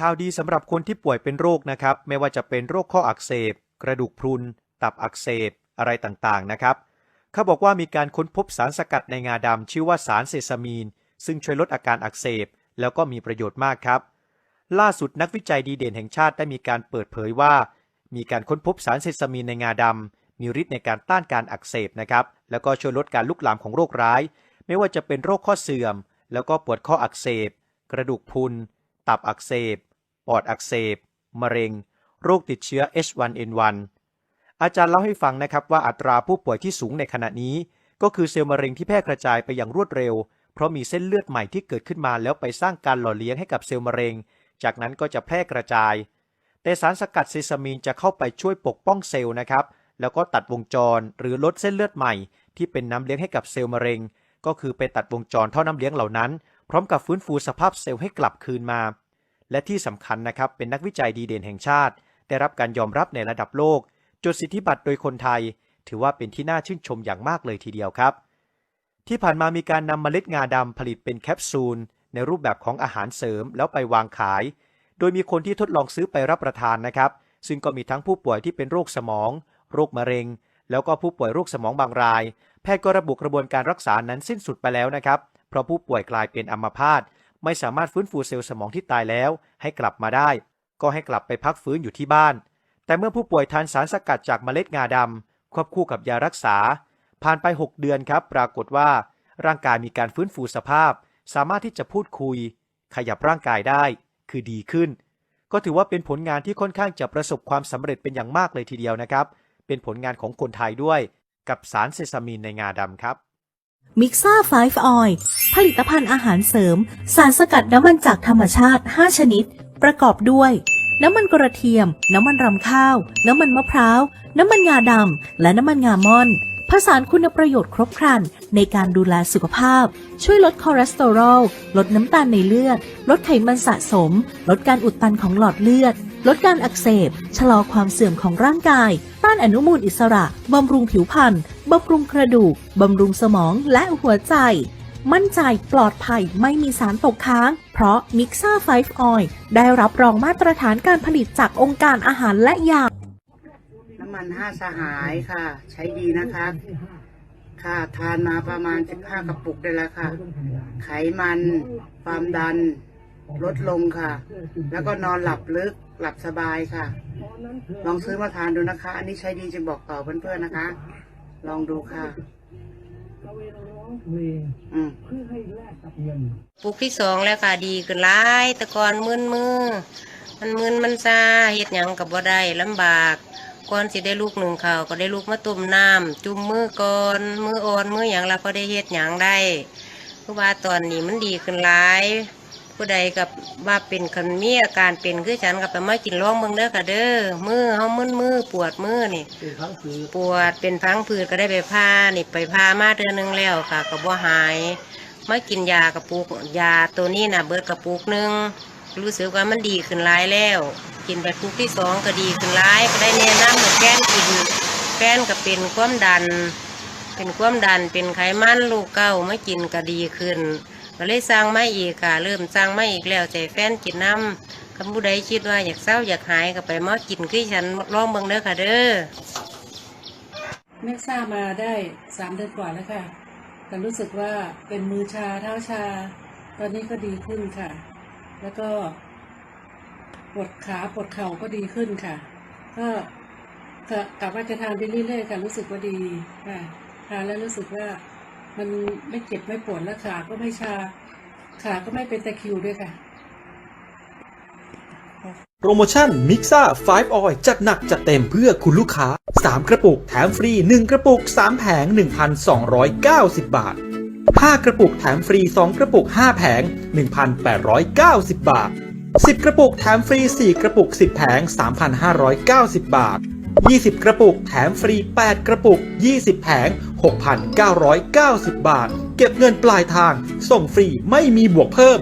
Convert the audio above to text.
ข่าวดีสำหรับคนที่ป่วยเป็นโรคนะครับ ไม่ว่าจะเป็นโรคข้ออักเสบ กระดูกพรุน ตับอักเสบ อะไรต่างๆนะครับ เขาบอกว่ามีการค้นพบสารสกัดในงาดำชื่อว่าสารเซซามีน ซึ่งช่วยลดอาการอักเสบ แล้วก็มีประโยชน์มากครับ ล่าสุดนักวิจัยดีเด่นแห่งชาติได้มีการเปิดเผยว่า มีการค้นพบสารเซซามีนในงาดำมีฤทธิ์ในการต้านการอักเสบนะครับ แล้วก็ช่วยลดการลุกลามของโรคร้าย ไม่ว่าจะเป็นโรคข้อเสื่อม แล้วก็ปวดข้ออักเสบ กระดูกพรุน ตับอักเสบ อดอักเสบ มะเร็ง โรคติดเชื้อ H1N1 อาจารย์เล่าให้ฟังนะครับว่าอัตราผู้ป่วยที่สูงในขณะนี้ ก็คือเซลล์มะเร็งที่แพร่กระจายไปอย่างรวดเร็ว เพราะมีเส้นเลือดใหม่ที่เกิดขึ้นมาแล้วไปสร้างการหล่อเลี้ยงให้กับเซลล์มะเร็ง จากนั้นก็จะแพร่กระจาย แต่สารสกัดเซซามีนจะเข้าไปช่วยปกป้องเซลล์นะครับ แล้วก็ตัดวงจรหรือลดเส้นเลือดใหม่ ที่เป็นน้ำเลี้ยงให้กับเซลล์มะเร็ง ก็คือไปตัดวงจรท่อน้ำเลี้ยงเหล่านั้น พร้อมกับฟื้นฟูสภาพเซลล์ให้กลับคืนมา และที่สำคัญนะครับเป็นนักวิจัยดีเด่นแห่งชาติ ได้รับการยอมรับในระดับโลก จดสิทธิบัตรโดยคนไทย ถือว่าเป็นที่น่าชื่นชมอย่างมากเลยทีเดียวครับ ที่ผ่านมามีการนำเมล็ดงาดำผลิตเป็นแคปซูล ในรูปแบบของอาหารเสริมแล้วไปวางขาย โดยมีคนที่ทดลองซื้อไปรับประทานนะครับ ซึ่งก็มีทั้งผู้ป่วยที่เป็นโรคสมอง โรคมะเร็ง แล้วก็ผู้ป่วยโรคสมองบางราย แพทย์ก็ระบุกระบวนการรักษานั้นสิ้นสุดไปแล้วนะครับ เพราะผู้ป่วยกลายเป็นอัมพาต ไม่สามารถฟื้นฟูเซลล์สมองที่ตายแล้ว ให้กลับมาได้ ก็ให้กลับไปพักฟื้นอยู่ที่บ้าน แต่เมื่อผู้ป่วยทานสารสกัดจากเมล็ดงาดำควบคู่กับยารักษา ผ่านไป 6 เดือนครับ ปรากฏว่า ร่างกายมีการฟื้นฟูสภาพ สามารถที่จะพูดคุย ขยับร่างกายได้ คือดีขึ้น ก็ถือว่าเป็นผลงานที่ค่อนข้างจะประสบความสำเร็จเป็นอย่างมากเลยทีเดียวนะครับ เป็นผลงานของคนไทยด้วย กับสารเซซามีนในงาดำครับ มิกซ่า5 Oil ผลิตภัณฑ์อาหารเสริม สารสกัดน้ำมันจากธรรมชาติ 5 ชนิด ประกอบด้วย น้ำมันกระเทียม น้ำมันรำข้าว น้ำมันมะพร้าว น้ำมันงาดำ และน้ำมันงาม่อน ผสานคุณประโยชน์ครบครัน ในการดูแลสุขภาพ ช่วยลดคอเลสเตอรอล ลดน้ำตาลในเลือด ลดไขมันสะสม ลดการอุดตันของหลอดเลือด ลดการอักเสบ ชะลอความเสื่อมของร่างกาย ต้านอนุมูลอิสระ บำรุงผิวพรรณ บำรุงกระดูก บำรุงสมองและหัวใจ มั่นใจปลอดภัยไม่มีสารตกค้าง เพราะ Mixa 5 Oil ได้รับรองมาตรฐานการผลิตจากองค์การอาหารและยา น้ำมันห้าสหายค่ะ ใช้ดีนะคะ ค่ะทานมาประมาณสิบห้ากระปุกได้แล้วค่ะ ไขมัน ความดัน ลดลงค่ะ แล้วก็นอนหลับลึกหลับสบายค่ะ ลองซื้อมาทานดูนะคะ อันนี้ใช้ดีจึงบอกต่อเพื่อนๆนะคะ ลองดูค่ะ อืมปลูกที่สองแล้วค่ะดีขึ้นหลายแต่ก่อนมึนมือ มันมึนมันซาเฮ็ดหยังกับบ่ได้ลำบากก่อนสิได้ลูกหนึ่งข้าวก็ได้ลูกมาต้มน้ำจุ่มมือก่อนมืออ่อนมือหยังแล้วก็ได้เฮ็ดหยังได้คือว่าตอนนี้มันดีขึ้นหลาย ผู้ใดกับว่าเป็นคนมีอาการเป็นคือฉันกับไปมากินร่องเบิ่งเด้อค่ะเด้อมือเฮามึนมือปวดมือนี่ปวดเป็นพังผืดก็ได้ไปพานี่ไปพามาเดือนหนึงแล้วค่ะก็บ่หายมากินยากระปุกยาตัวนี้นะเบิดกระปุกหนึงรู้สึกว่ามันดีขึ้นหลายแล้ว กินไปปุกที่สองก็ดีขึ้นหลายก็ได้แนะนำให้แฟนกินแฟนก็เป็นความดัน เป็นความดันเป็นไขมันลูกเก้ามากินก็ดีขึ้น ก็เลยสร้างไมาอีกค่ะ เริ่มสร้างไมาอีกแล้วใจแฟนกินน้ำคำผู้ใดคิดว่าอยากเศร้าอยากหายก็ไปมากินคือฉันลองเบิ่งเด้อค่ะเด้อเมกซ่ามาได้สามเดือนกว่าแล้วค่ะแต่รู้สึกว่าเป็นมือชาเท้าชา ตอนนี้ก็ดีขึ้นค่ะ แล้วก็ปวดขาปวดเข่าก็ดีขึ้นค่ะ ก็กลับว่าจะทานไปเรื่อยๆค่ะรู้สึกว่าดีค่ะทานแล้วรู้สึกว่า มันไม่เจ็บไม่ปวดและขาก็ไม่ชา ขาก็ไม่เป็นตะคริวด้วยค่ะ โปรโมชั่นมิกซ่า5 Oil จัดหนักจัดเต็มเพื่อคุณลูกค้า 3 กระปุกแถมฟรี 1 กระปุก 3 แผง 1,290 บาท 5 กระปุกแถมฟรี 2 กระปุก 5 แผง 1,890 บาท 10 กระปุกแถมฟรี 4 กระปุก 10 แผง 3,590 บาท 20 กระปุกแถมฟรี 8 กระปุก 20 แผง 6,990 บาท เก็บเงินปลายทาง ส่งฟรีไม่มีบวกเพิ่ม